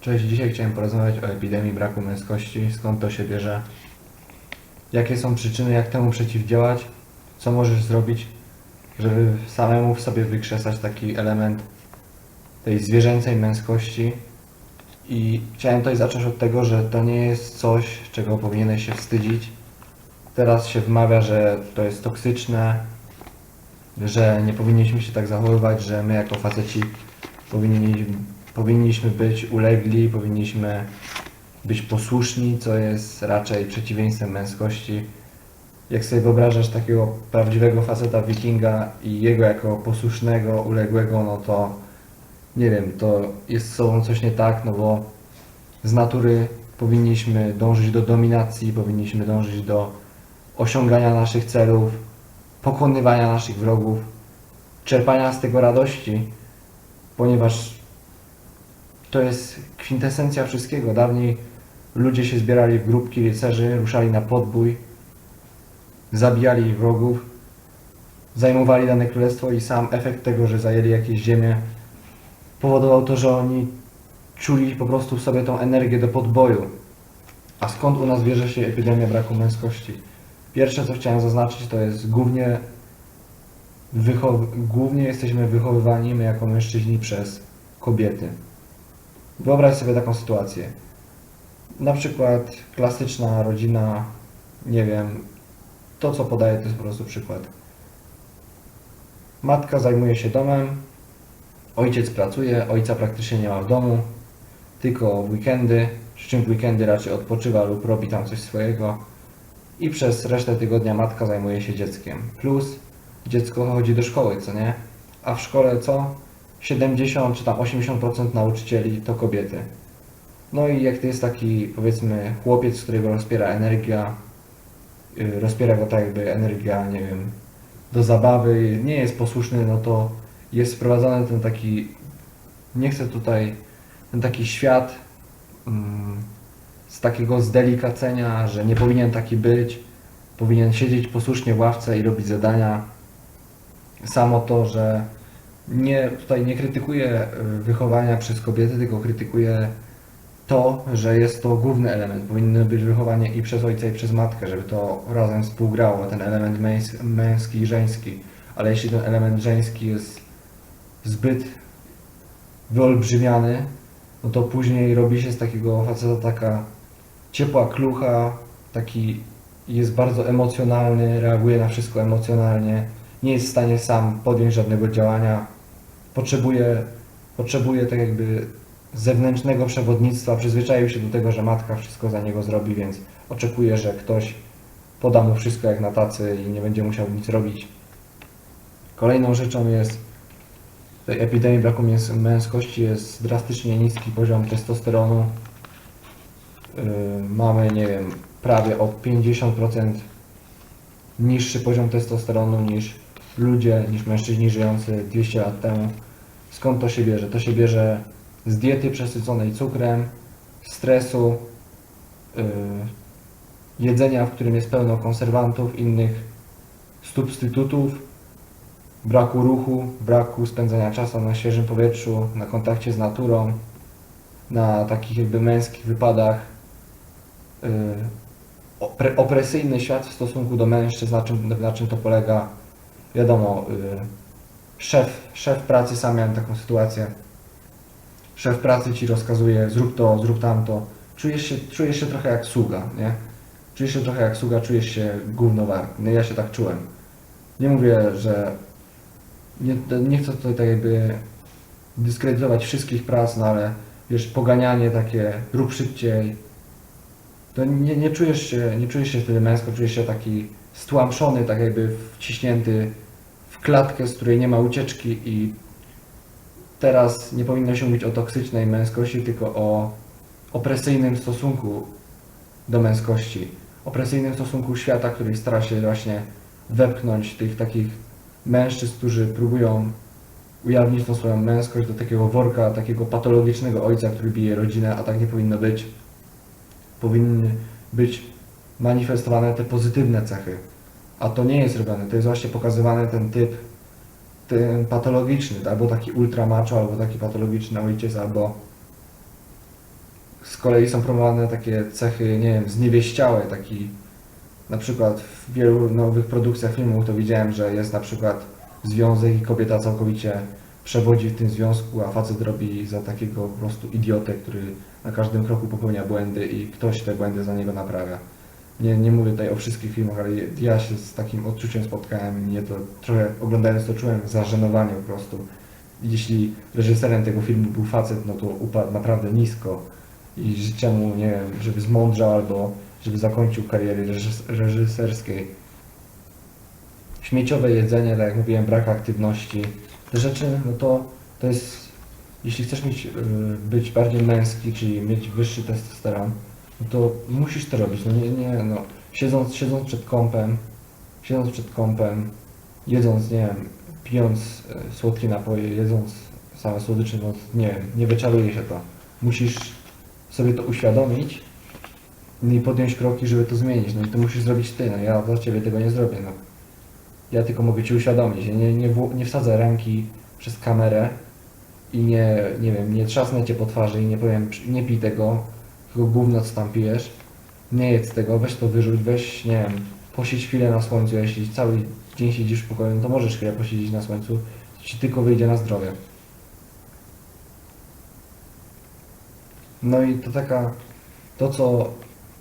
Cześć, dzisiaj chciałem porozmawiać o epidemii braku męskości, skąd to się bierze, jakie są przyczyny, jak temu przeciwdziałać, co możesz zrobić, żeby samemu w sobie wykrzesać taki element tej zwierzęcej męskości. I chciałem tutaj zacząć od tego, że to nie jest coś, czego powinieneś się wstydzić. Teraz się wmawia, że to jest toksyczne, że nie powinniśmy się tak zachowywać, że my jako faceci powinni, powinniśmy być ulegli, powinniśmy być posłuszni, co jest raczej przeciwieństwem męskości. Jak sobie wyobrażasz takiego prawdziwego faceta wikinga i jego jako posłusznego, uległego, no to nie wiem, to jest z sobą coś nie tak, no bo z natury powinniśmy dążyć do dominacji, powinniśmy dążyć do osiągania naszych celów, pokonywania naszych wrogów, czerpania z tego radości, ponieważ to jest kwintesencja wszystkiego. Dawniej ludzie się zbierali w grupki rycerzy, ruszali na podbój, zabijali wrogów, zajmowali dane królestwo i sam efekt tego, że zajęli jakieś ziemię, powodował to, że oni czuli po prostu w sobie tą energię do podboju. A skąd u nas bierze się epidemia braku męskości? Pierwsze, co chciałem zaznaczyć, to jest głównie, głównie jesteśmy wychowywani my jako mężczyźni przez kobiety. Wyobraź sobie taką sytuację. Na przykład klasyczna rodzina, nie wiem, to co podaję to jest po prostu przykład. Matka zajmuje się domem, ojciec pracuje, ojca praktycznie nie ma w domu, tylko w weekendy, przy czym w weekendy raczej odpoczywa lub robi tam coś swojego i przez resztę tygodnia matka zajmuje się dzieckiem. Plus dziecko chodzi do szkoły, co nie? A w szkole co? 70 czy tam 80% nauczycieli to kobiety. No i jak to jest taki, powiedzmy, chłopiec, którego rozpiera energia, yy, rozpiera go tak jakby energia, nie wiem, do zabawy, nie jest posłuszny, no to jest wprowadzany ten taki, nie chcę tutaj, ten taki świat mm, z takiego zdelikacenia, że nie powinien taki być, powinien siedzieć posłusznie w ławce i robić zadania. Samo to, że nie, tutaj nie krytykuję y, wychowania przez kobiety, tylko krytykuję to, że jest to główny element. Powinno być wychowanie i przez ojca, i przez matkę, żeby to razem współgrało, ten element męs- męski i żeński. Ale jeśli ten element żeński jest zbyt wyolbrzymiany, no to później robi się z takiego faceta taka ciepła klucha, taki jest bardzo emocjonalny, reaguje na wszystko emocjonalnie, nie jest w stanie sam podjąć żadnego działania, potrzebuje, potrzebuje tak jakby zewnętrznego przewodnictwa, przyzwyczaił się do tego, że matka wszystko za niego zrobi, więc oczekuje, że ktoś poda mu wszystko jak na tacy i nie będzie musiał nic robić. Kolejną rzeczą jest w tej epidemii braku męskości jest drastycznie niski poziom testosteronu. Yy, mamy, nie wiem, prawie o 50% niższy poziom testosteronu niż ludzie, niż mężczyźni żyjący 200 lat temu. Skąd to się bierze? To się bierze z diety przesyconej cukrem, stresu, yy, jedzenia, w którym jest pełno konserwantów, innych substytutów, braku ruchu, braku spędzania czasu na świeżym powietrzu, na kontakcie z naturą, na takich jakby męskich wypadach. Yy, opre, opresyjny świat w stosunku do mężczyzn, na czym, na czym to polega. Wiadomo, yy, szef, szef pracy, sam miałem taką sytuację. Szef pracy ci rozkazuje, zrób to, zrób tamto. Czujesz się, czujesz się trochę jak sługa, nie? Czujesz się trochę jak sługa, czujesz się gównowarty. No ja się tak czułem. Nie mówię, że nie, nie chcę tutaj tak jakby dyskredytować wszystkich prac, no ale wiesz, poganianie takie, rób szybciej, to nie, nie czujesz się, nie czujesz się wtedy męsko, czujesz się taki stłamszony, tak jakby wciśnięty klatkę, z której nie ma ucieczki i teraz nie powinno się mówić o toksycznej męskości, tylko o opresyjnym stosunku do męskości. Opresyjnym stosunku świata, który stara się właśnie wepchnąć tych takich mężczyzn, którzy próbują ujawnić tą swoją męskość do takiego worka, takiego patologicznego ojca, który bije rodzinę, a tak nie powinno być. Powinny być manifestowane te pozytywne cechy. A to nie jest robione, to jest właśnie pokazywany ten typ, ten patologiczny, albo taki ultra macho, albo taki patologiczny ojciec, albo kolei są promowane takie cechy, nie wiem, zniewieściałe, taki na przykład w wielu nowych produkcjach filmów to widziałem, że jest na przykład związek i kobieta całkowicie przewodzi w tym związku, a facet robi za takiego po prostu idiotę, który na każdym kroku popełnia błędy i ktoś te błędy za niego naprawia. Nie, nie mówię tutaj o wszystkich filmach, ale ja się z takim odczuciem spotkałem i to trochę oglądając to czułem zażenowanie po prostu. Jeśli reżyserem tego filmu był facet, no to upadł naprawdę nisko i życzę mu, nie wiem, żeby zmądrzał albo żeby zakończył kariery reżys- reżyserskiej. Śmieciowe jedzenie, tak jak mówiłem, brak aktywności. Te rzeczy, no to, to jest, jeśli chcesz mieć, y, być bardziej męski, czyli mieć wyższy testosteron, to musisz to robić. No nie, nie, no. Siedząc, siedząc przed kąpem, siedząc przed kąpem, jedząc, nie wiem, pijąc y, słodkie napoje, jedząc same słodycze, no nie wiem, nie wyczaruje się to. Musisz sobie to uświadomić i podjąć kroki, żeby to zmienić. No i to musisz zrobić ty, no ja dla ciebie tego nie zrobię. No. Ja tylko mogę ci uświadomić. Ja nie, nie, nie wsadzę ręki przez kamerę i nie, nie wiem, nie trzasnę cię po twarzy i nie powiem, nie pij tego, tylko gówno co tam pijesz. Nie jedz tego, weź to wyrzuć, weź, nie wiem, posiedź chwilę na słońcu, jeśli cały dzień siedzisz w pokoju, no to możesz chwilę posiedzieć na słońcu, to ci tylko wyjdzie na zdrowie. No i to taka, to co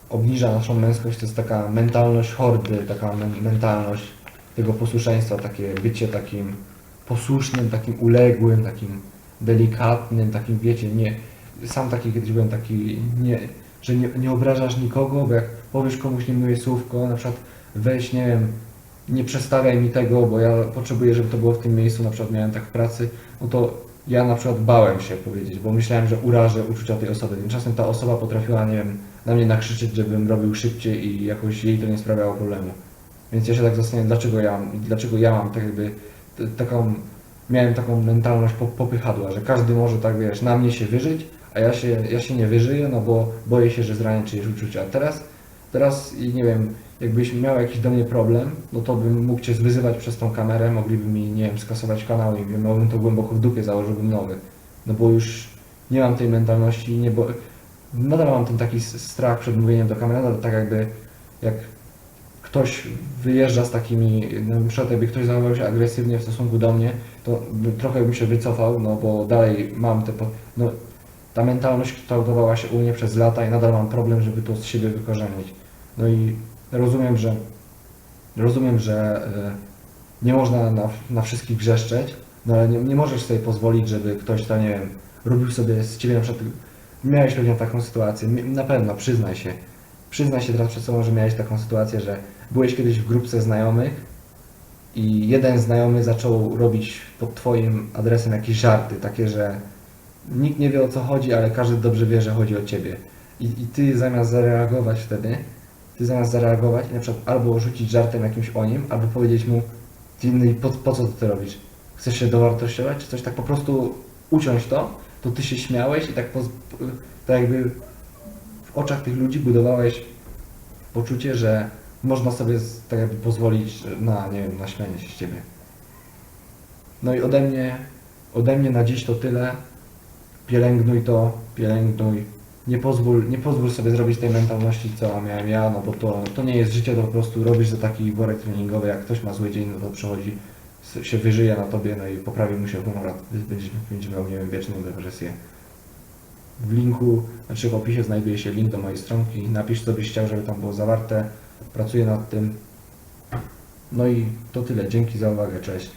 obniża naszą męskość, to jest taka mentalność hordy, taka men- mentalność tego posłuszeństwa, takie bycie takim posłusznym, takim uległym, takim delikatnym, takim wiecie, nie, sam taki kiedyś byłem taki, nie, że nie, nie obrażasz nikogo, bo jak powiesz komuś niemiłe słówko, na przykład weź, nie wiem, nie przestawiaj mi tego, bo ja potrzebuję, żeby to było w tym miejscu, na przykład miałem tak w pracy, no to ja na przykład bałem się powiedzieć, bo myślałem, że urażę uczucia tej osoby. Tymczasem ta osoba potrafiła, nie wiem, na mnie nakrzyczeć, żebym robił szybciej i jakoś jej to nie sprawiało problemu. Więc ja się tak zastanawiam, dlaczego ja, dlaczego ja mam tak jakby taką, miałem taką mentalność po- popychadła, że każdy może tak, wiesz, na mnie się wyżyć, a ja się, ja się nie wyżyję, no bo boję się, że zranię czyjeś uczucia. Teraz, teraz i nie wiem, jakbyś miał jakiś do mnie problem, no to bym mógł Cię zwyzywać przez tą kamerę, mogliby mi, nie wiem, skasować kanał i miałbym to głęboko w dupie, założyłbym nowy. No bo już nie mam tej mentalności nie bo... Nadal mam ten taki strach przed mówieniem do kamery, ale tak jakby jak ktoś wyjeżdża z takimi, no, przykład jakby ktoś zachował się agresywnie w stosunku do mnie, to trochę bym się wycofał, no bo dalej mam te, no ta mentalność kształtowała się u mnie przez lata i nadal mam problem, żeby to z siebie wykorzenić. No i rozumiem, że rozumiem, że e, nie można na, na wszystkich wrzeszczeć, no ale nie, nie możesz sobie pozwolić, żeby ktoś to, nie wiem, robił sobie z ciebie na przykład, miałeś pewnie taką sytuację, na pewno, przyznaj się, przyznaj się teraz przed sobą, że miałeś taką sytuację, że byłeś kiedyś w grupce znajomych i jeden znajomy zaczął robić pod twoim adresem jakieś żarty, takie, że nikt nie wie o co chodzi, ale każdy dobrze wie, że chodzi o ciebie. I, i ty zamiast zareagować wtedy, ty zamiast zareagować i na przykład albo rzucić żartem jakimś o nim, albo powiedzieć mu, ty no i po, po co ty to robisz? Chcesz się dowartościować, czy coś tak po prostu uciąć to, to ty się śmiałeś i tak, poz, tak jakby w oczach tych ludzi budowałeś poczucie, że można sobie tak jakby pozwolić na, nie wiem, na śmianie się z ciebie. No i ode mnie, ode mnie na dziś to tyle. Pielęgnuj to, pielęgnuj. Nie pozwól, nie pozwól sobie zrobić tej mentalności, co miałem ja, no bo to, to nie jest życie, to po prostu robisz za taki worek treningowy, jak ktoś ma zły dzień, no to przychodzi, się wyżyje na tobie, no i poprawi mu się humor, będziesz, będzie miał, nie wiem, wieczną depresję. W linku, znaczy w opisie znajduje się link do mojej stronki. Napisz co byś chciał, żeby tam było zawarte. Pracuję nad tym. No i to tyle. Dzięki za uwagę. Cześć.